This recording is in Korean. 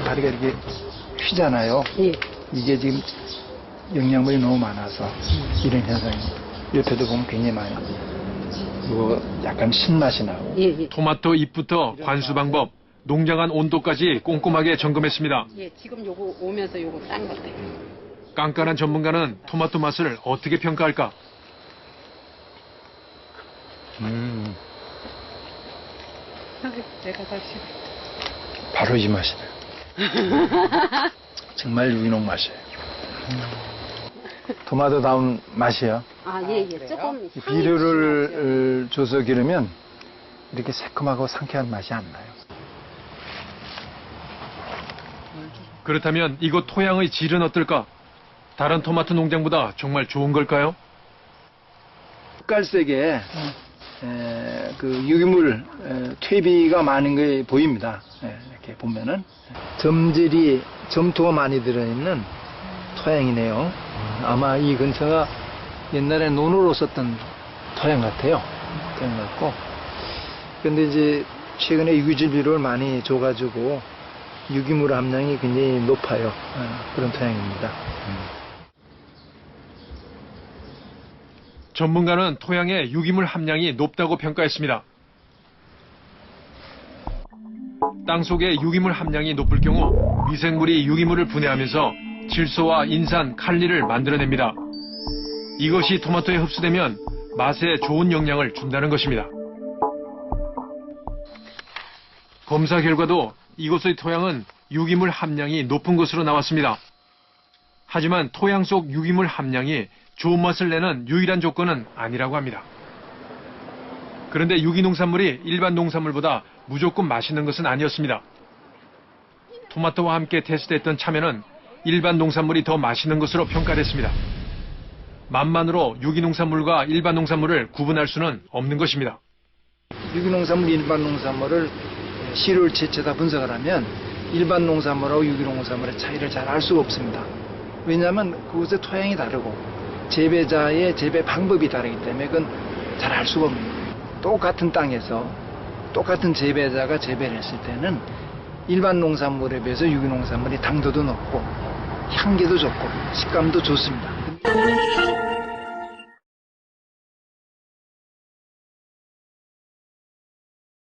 이파리가 이렇게 휘잖아요. 예. 이게 지금 영양분이 너무 많아서 이런 현상이 옆에도 보면 굉장히 많이 그리고 약간 신맛이 나고 예, 예. 토마토 잎부터 관수 방법, 농장한 온도까지 꼼꼼하게 점검했습니다. 예, 지금 요거 오면서 요거 딴 건데. 깐깐한 전문가는 토마토 맛을 어떻게 평가할까? 음, 내가 다시. 바로 이 맛이네요. 정말 유기농 맛이에요. 음. 토마토다운 맛이요. 아, 예, 예. 조금. 이 향이 비료를 어, 줘서 기르면 이렇게 새콤하고 상쾌한 맛이 안 나요. 그렇다면 이곳 토양의 질은 어떨까? 다른 토마토 농장보다 정말 좋은 걸까요? 깔색에 에, 그 유기물 에, 퇴비가 많은 게 보입니다. 예, 이렇게 보면은 점질이 점토가 많이 들어있는 토양이네요. 아마 이 근처가 옛날에 논으로 썼던 토양 같아요. 토양 같고. 근데 이제 최근에 유기질 비료를 많이 줘가지고 유기물 함량이 굉장히 높아요. 어, 그런 토양입니다. 전문가는 토양의 유기물 함량이 높다고 평가했습니다. 땅 속의 유기물 함량이 높을 경우 미생물이 유기물을 분해하면서 질소와 인산, 칼리를 만들어냅니다. 이것이 토마토에 흡수되면 맛에 좋은 영향을 준다는 것입니다. 검사 결과도 이곳의 토양은 유기물 함량이 높은 것으로 나왔습니다. 하지만 토양 속 유기물 함량이 좋은 맛을 내는 유일한 조건은 아니라고 합니다. 그런데 유기농산물이 일반 농산물보다 무조건 맛있는 것은 아니었습니다. 토마토와 함께 테스트했던 참외는 일반 농산물이 더 맛있는 것으로 평가됐습니다. 맛만으로 유기농산물과 일반 농산물을 구분할 수는 없는 것입니다. 유기농산물, 일반 농산물을 시료를 채채다 분석을 하면 일반 농산물하고 유기농산물의 차이를 잘 알 수가 없습니다. 왜냐하면 그곳의 토양이 다르고 재배자의 재배 방법이 다르기 때문에 그건 잘 알 수가 없는 거예요. 똑같은 땅에서 똑같은 재배자가 재배를 했을 때는 일반 농산물에 비해서 유기농산물이 당도도 높고 향기도 좋고 식감도 좋습니다.